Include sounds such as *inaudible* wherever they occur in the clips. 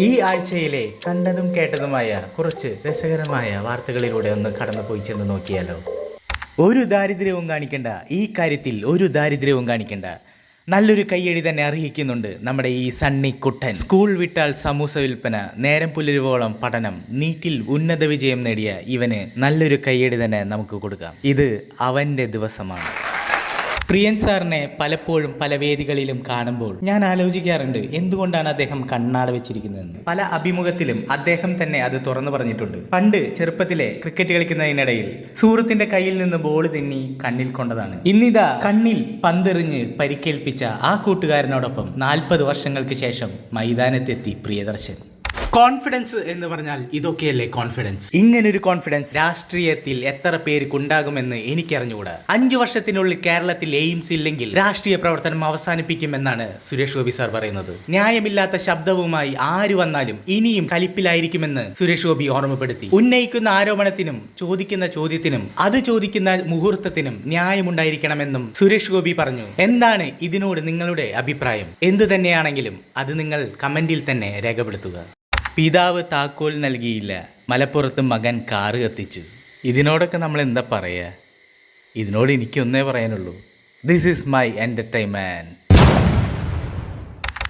ഈ ആഴ്ചയിലെ കണ്ടതും കേട്ടതുമായ കുറച്ച് രസകരമായ വാർത്തകളിലൂടെ ഒന്ന് കടന്നുപോയി ചെന്ന് നോക്കിയാലോ? ഒരു ദാരിദ്ര്യവും കാണിക്കണ്ട. ഈ കാര്യത്തിൽ ഒരു ദാരിദ്ര്യവും കാണിക്കണ്ട. നല്ലൊരു കയ്യടി തന്നെ അർഹിക്കുന്നുണ്ട് നമ്മുടെ ഈ സണ്ണി കുട്ടൻ. സ്കൂൾ വിട്ടാൽ സമൂസ വിൽപ്പന നേരം പുലരുവോളം പഠനം നീറ്റിൽ ഉന്നത വിജയം നേടിയ ഇവന് നല്ലൊരു കയ്യടി തന്നെ നമുക്ക് കൊടുക്കാം. ഇത് അവന്റെ ദിവസമാണ്. പ്രിയൻ സാറിനെ പലപ്പോഴും പല വേദികളിലും കാണുമ്പോൾ ഞാൻ ആലോചിക്കാറുണ്ട് എന്തുകൊണ്ടാണ് അദ്ദേഹം കണ്ണാട വെച്ചിരിക്കുന്നതെന്ന്. പല അഭിമുഖത്തിലും അദ്ദേഹം തന്നെ അത് തുറന്നു പറഞ്ഞിട്ടുണ്ട്. പണ്ട് ചെറുപ്പത്തിലെ ക്രിക്കറ്റ് കളിക്കുന്നതിനിടയിൽ സുഹൃത്തിന്റെ കയ്യിൽ നിന്ന് ബോൾ തിന്നി കണ്ണിൽ കൊണ്ടതാണ്. ഇന്നിതാ കണ്ണിൽ പന്തെറിഞ്ഞ് പരിക്കേൽപ്പിച്ച ആ കൂട്ടുകാരനോടൊപ്പം നാൽപ്പത് വർഷങ്ങൾക്ക് ശേഷം മൈതാനത്തെത്തി പ്രിയദർശൻ. കോൺഫിഡൻസ് എന്ന് പറഞ്ഞാൽ ഇതൊക്കെയല്ലേ കോൺഫിഡൻസ് ഇങ്ങനൊരു കോൺഫിഡൻസ് രാഷ്ട്രീയത്തിൽ എത്ര പേർക്ക് ഉണ്ടാകുമെന്ന് എനിക്കറിഞ്ഞുകൂടാ അഞ്ചു വർഷത്തിനുള്ളിൽ കേരളത്തിൽ എയിംസ് ഇല്ലെങ്കിൽ രാഷ്ട്രീയ പ്രവർത്തനം അവസാനിപ്പിക്കുമെന്നാണ് സുരേഷ് ഗോപി സാർ പറയുന്നത്. ന്യായമില്ലാത്ത ശബ്ദവുമായി ആര് വന്നാലും ഇനിയും കലിപ്പിലായിരിക്കുമെന്ന് സുരേഷ് ഗോപി ഓർമ്മപ്പെടുത്തി. ഉന്നയിക്കുന്ന ആരോപണത്തിനും ചോദിക്കുന്ന ചോദ്യത്തിനും അത് ചോദിക്കുന്ന മുഹൂർത്തത്തിനും ന്യായമുണ്ടായിരിക്കണമെന്നും സുരേഷ് ഗോപി പറഞ്ഞു. എന്താണ് ഇതിനോട് നിങ്ങളുടെ അഭിപ്രായം? എന്തു തന്നെയാണെങ്കിലും അത് നിങ്ങൾ കമന്റിൽ തന്നെ രേഖപ്പെടുത്തുക. പിതാവ് താക്കോൽ നൽകിയില്ല. മലപ്പുറത്ത് മകൻ കാറ് കത്തിച്ചു. ഇതിനോടൊക്കെ നമ്മൾ എന്താ പറയുക ഇതിനോട് എനിക്കൊന്നേ പറയാനുള്ളൂ. This is my entertainment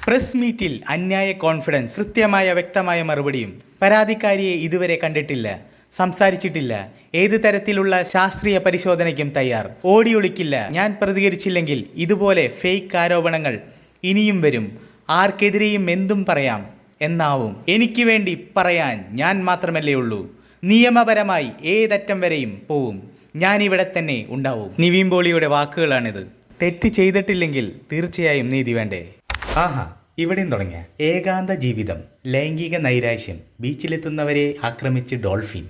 press മീറ്റിൽ അന്യായ കോൺഫിഡൻസ് കൃത്യമായ വ്യക്തമായ മറുപടിയും പരാതിക്കാരിയെ ഇതുവരെ കണ്ടിട്ടില്ല സംസാരിച്ചിട്ടില്ല. ഏത് തരത്തിലുള്ള ശാസ്ത്രീയ പരിശോധനയ്ക്കും തയ്യാർ. ഓടിയൊളിക്കില്ല ഞാൻ പ്രതികരിച്ചില്ലെങ്കിൽ ഇതുപോലെ ഫേക്ക് ആരോപണങ്ങൾ ഇനിയും വരും. ആർക്കെതിരെയും എന്തും പറയാം. എന്നാവും. എനിക്ക് വേണ്ടി പറയാൻ ഞാൻ മാത്രമല്ലേ ഉള്ളൂ. നിയമപരമായി ഏതറ്റം വരെയും പോവും. ഞാൻ ഇവിടെ തന്നെ ഉണ്ടാവും. നിവീൻ വാക്കുകളാണിത്. തെറ്റ് ചെയ്തിട്ടില്ലെങ്കിൽ തീർച്ചയായും നീതി വേണ്ടേ? ആഹാ ഇവിടെയും തുടങ്ങിയ. ഏകാന്ത ജീവിതം ലൈംഗിക നൈരാശ്യം ബീച്ചിലെത്തുന്നവരെ ആക്രമിച്ച് ഡോൾഫിൻ.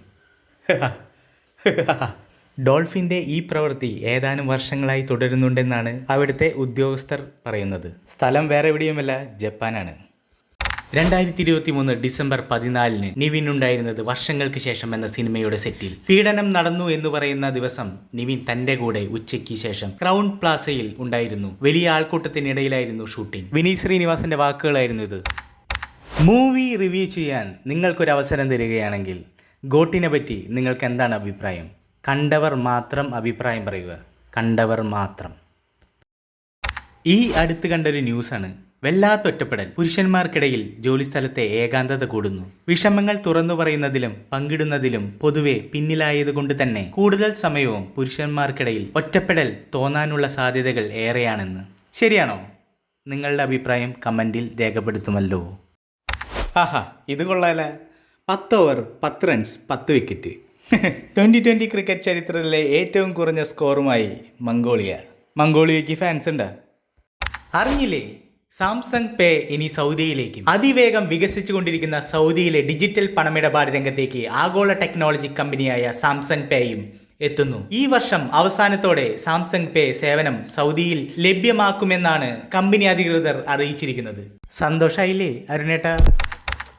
*laughs* ഡോൾഫിന്റെ ഈ പ്രവൃത്തി ഏതാനും വർഷങ്ങളായി തുടരുന്നുണ്ടെന്നാണ് അവിടുത്തെ ഉദ്യോഗസ്ഥർ പറയുന്നത്. സ്ഥലം വേറെ എവിടെയുമല്ല ജപ്പാനാണ്. രണ്ടായിരത്തി ഇരുപത്തി മൂന്ന് ഡിസംബർ പതിനാലിന് നിവിൻ ഉണ്ടായിരുന്നത് വർഷങ്ങൾക്ക് ശേഷം എന്ന സിനിമയുടെ സെറ്റിൽ. പീഡനം നടന്നു എന്ന് പറയുന്ന ദിവസം നിവിൻ തന്റെ കൂടെ ഉച്ചയ്ക്ക് ശേഷം ക്രൗൺ പ്ലാസയിൽ ഉണ്ടായിരുന്നു. വലിയ ആൾക്കൂട്ടത്തിനിടയിലായിരുന്നു ഷൂട്ടിംഗ്. വിനീത് ശ്രീനിവാസന്റെ വാക്കുകളായിരുന്നു ഇത്. മൂവി റിവ്യൂ ചെയ്യാൻ നിങ്ങൾക്കൊരു അവസരം തരികയാണെങ്കിൽ ഗോട്ടിനെ പറ്റി നിങ്ങൾക്ക് എന്താണ് അഭിപ്രായം? കണ്ടവർ മാത്രം അഭിപ്രായം പറയുക. കണ്ടവർ മാത്രം. ഈ അടുത്ത് കണ്ടൊരു ന്യൂസാണ്. വല്ലാത്ത ഒറ്റപ്പെടൽ. പുരുഷന്മാർക്കിടയിൽ ജോലിസ്ഥലത്തെ ഏകാന്തത കൂടുന്നു. വിഷമങ്ങൾ തുറന്നു പറയുന്നതിലും പങ്കിടുന്നതിലും പൊതുവെ പിന്നിലായതുകൊണ്ട് തന്നെ കൂടുതൽ സമയവും പുരുഷന്മാർക്കിടയിൽ ഒറ്റപ്പെടൽ തോന്നാനുള്ള സാധ്യതകൾ ഏറെയാണെന്ന്. ശരിയാണോ? നിങ്ങളുടെ അഭിപ്രായം കമന്റിൽ രേഖപ്പെടുത്തുമല്ലോ. ആഹാ ഇത് കൊള്ളാല. പത്ത് ഓവർ പത്ത് റൺസ് പത്ത് വിക്കറ്റ്. *laughs* ട്വന്റി ട്വന്റി ക്രിക്കറ്റ് ചരിത്രത്തിലെ ഏറ്റവും കുറഞ്ഞ സ്കോറുമായി മംഗോളിയ. മംഗോളിയയ്ക്ക് ഫാൻസ് ഉണ്ട്. അറിഞ്ഞില്ലേ? സാംസങ് പേ ഇനി സൗദിയിലേക്കും. അതിവേഗം വികസിച്ചുകൊണ്ടിരിക്കുന്ന സൗദിയിലെ ഡിജിറ്റൽ പണമിടപാട് രംഗത്തേക്ക് ആഗോള ടെക്നോളജി കമ്പനിയായ സാംസങ് പേയും എത്തുന്നു. ഈ വർഷം അവസാനത്തോടെ സാംസങ് പേ സേവനം സൗദിയിൽ ലഭ്യമാക്കുമെന്നാണ് കമ്പനി അധികൃതർ അറിയിച്ചിരിക്കുന്നത്. സന്തോഷായില്ലേ അരുണേട്ട?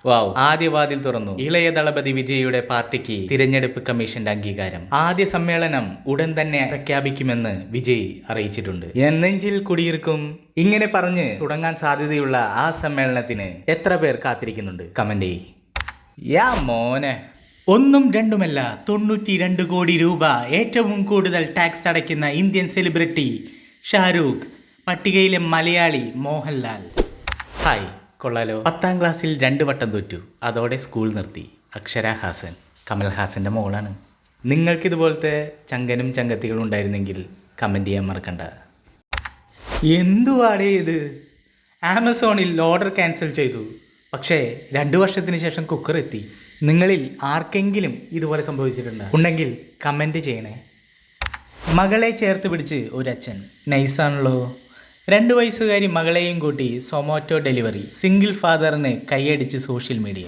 വാവ്. ആദ്യ വാതിൽ തുറന്നു. ഇളയ ദളപതി വിജയയുടെ പാർട്ടിക്ക് തിരഞ്ഞെടുപ്പ് കമ്മീഷന്റെ അംഗീകാരം. ആദ്യ സമ്മേളനം ഉടൻ തന്നെ പ്രഖ്യാപിക്കുമെന്ന് വിജയ് അറിയിച്ചിട്ടുണ്ട്. എന്നെഞ്ചിൽ കുടിയിരിക്കും. ഇങ്ങനെ പറഞ്ഞ് തുടങ്ങാൻ സാധ്യതയുള്ള ആ സമ്മേളനത്തിന് എത്ര പേർ കാത്തിരിക്കുന്നുണ്ട്? കമന്റ് ചെയ്യ്. യാ മോനെ. ഒന്നും രണ്ടുമല്ല. തൊണ്ണൂറ്റി രണ്ട് കോടി രൂപ ഏറ്റവും കൂടുതൽ ടാക്സ് അടയ്ക്കുന്ന ഇന്ത്യൻ സെലിബ്രിറ്റി ഷാരൂഖ് പട്ടികയിലെ മലയാളി മോഹൻലാൽ. ഹായ്. കൊള്ളാലോ. പത്താം ക്ലാസ്സിൽ രണ്ട് വട്ടം തോറ്റു. അതോടെ സ്കൂൾ നിർത്തി. അക്ഷര ഹാസൻ. കമൽ ഹാസന്റെ മോളാണ്. നിങ്ങൾക്കിതുപോലത്തെ ചങ്കനും ചങ്കത്തികളും ഉണ്ടായിരുന്നെങ്കിൽ കമന്റ് ചെയ്യാൻ മറക്കണ്ട. എന്തുവാടേ ഇത്? ആമസോണിൽ ഓർഡർ ക്യാൻസൽ ചെയ്തു. പക്ഷേ രണ്ട് വർഷത്തിന് ശേഷം കുക്കർ എത്തി. നിങ്ങളിൽ ആർക്കെങ്കിലും ഇതുപോലെ സംഭവിച്ചിട്ടുണ്ട്? ഉണ്ടെങ്കിൽ കമന്റ് ചെയ്യണേ. മകളെ ചേർത്ത് പിടിച്ച് ഒരച്ഛൻ. നൈസാണല്ലോ രണ്ട് വയസ്സുകാരി മകളെയും കൂട്ടി സൊമാറ്റോ ഡെലിവറി സിംഗിൾ ഫാദറിന് കൈയടിച്ച് സോഷ്യൽ മീഡിയ.